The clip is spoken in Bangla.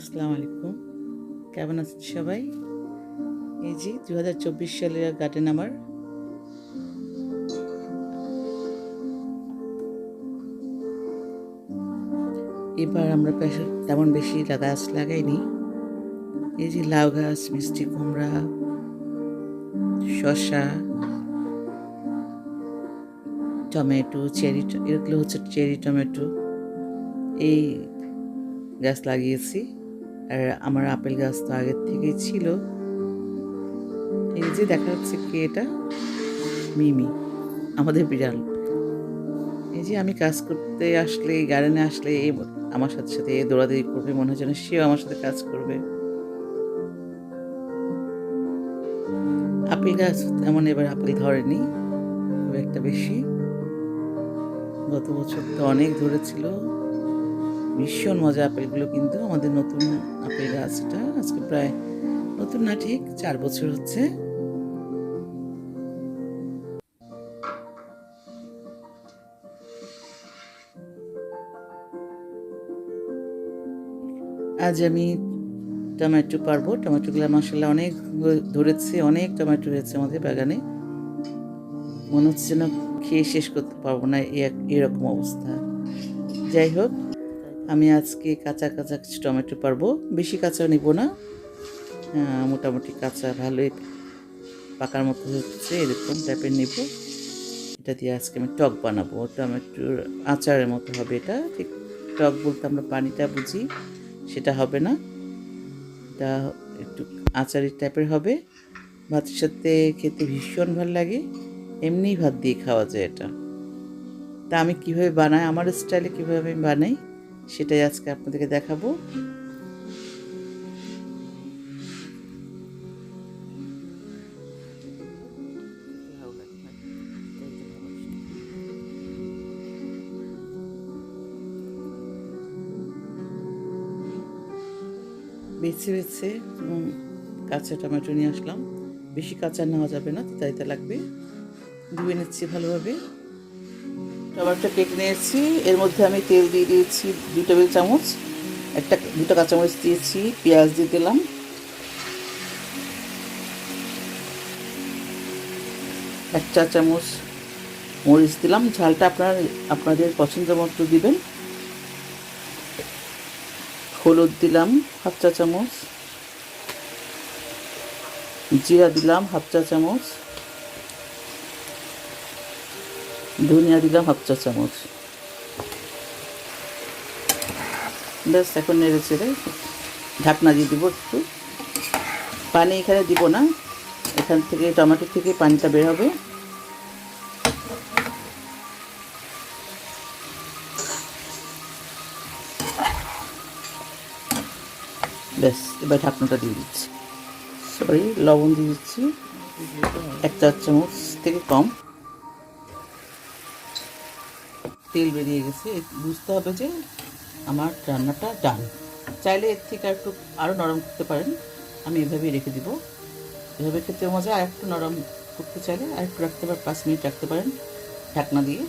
আসসালামু আলাইকুম। কেমন আছেন সবাই? এই যে দু হাজার চব্বিশ সালের গার্ডেন আমার। এবার আমরা তেমন বেশি গাছ লাগাইনি। এই যে লাউ গাছ, মিষ্টি কুমড়া, শসা, টমেটো, চেরি এগুলো হচ্ছে চেরি, টমেটো। এই গাছ লাগিয়েছি। আর আমার আপেল গাছ তো আগের থেকেই ছিল। এই যে দেখা যাচ্ছে কে এটা? মিমি, আমাদের বিড়াল। এই যে আমি কাজ করতে আসলে গার্ডেনে আসলে এ আমার সাথে সাথে দৌড়াদৌড়ি করবে, মনে হয় যেন সেও আমার সাথে কাজ করবে। আপেল গাছ তেমন এবার আপেল ধরেনি, খুব একটা বেশি। গত বছর তো অনেক ধরেছিল। ভীষণ মজা আপেলগুলো কিন্তু আমাদের নতুন আপেল গাছটা আজকে প্রায় নতুন না, ঠিক চার বছর হচ্ছে। আজ আমি টমেটো পারব। টমেটোগুলো মশলা অনেক ধরেছে, অনেক টমেটো হয়েছে আমাদের বাগানে। মনে হচ্ছে না খেয়ে শেষ করতে পারব না এরকম অবস্থা। যাই হোক আমি আজকে কাঁচা কাঁচা কিছু টমেটো পারব। বেশি কাঁচা নিব না। মোটামুটি কাঁচা ভালোই পাকার মতো হচ্ছে, এরকম টাইপের নিব। এটা দিয়ে আজকে আমি টক বানাবো। টমেটোর আচারের মতো হবে এটা। ঠিক টক বলতে আমরা পানিটা বুঝি, সেটা হবে না। এটা একটু আচারের টাইপের হবে। ভাতের সাথে খেতে ভীষণ ভালো লাগে। এমনিই ভাত দিয়ে খাওয়া যায় এটা। তা আমি কীভাবে বানাই? আমার স্টাইলে কীভাবে আমি বানাই? সেটাই আজকে আপনাদেরকে দেখাবো। বেছে বেছে কাঁচা টমেটো নিয়ে আসলাম। বেশি কাঁচা নেওয়া যাবে না তাইতে লাগবে। ধুয়ে নিচ্ছি ভালোভাবে। টমেটো কেটে নিয়েছি। এর মধ্যে আমি তেল দিয়ে দিয়েছি দু টেবিল চামচ, একটা দুটো কাঁচামরিচ দিয়েছি, পেঁয়াজ দিয়ে দিলাম। এক চা চামচ মরিচ দিলাম। ঝালটা আপনার, আপনাদের পছন্দ মতো দিবেন। হলুদ দিলাম হাফ চা চামচ। জিরা দিলাম হাফ চা চামচ। ধনিয়া দিলাম হাফ চা চামচ। ব্যাস, এখন নেড়ে চেড়ে ঢাকনা দিয়ে দিব একটু। পানি এখানে দিব না। এখান থেকে টমেটো থেকে পানিটা বের হবে। ব্যাস, এবার ঢাকনাটা দিয়ে দিচ্ছি। সরি লবণ দিয়ে দিচ্ছি। এক চার চামচ থেকে কম। তেল বেরিয়ে গেছে। বুঝতে হবে যে আমার রান্নাটা ডান চাইলে এর থেকে একটু আরও নরম করতে পারেন। আমি এভাবেই রেখে দিব। এভাবে খেতে মজা। আর একটু নরম করতে চাইলে আর একটু রাখতে পারেন পাঁচ মিনিট রাখতে পারেন ঢাকনা দিয়ে।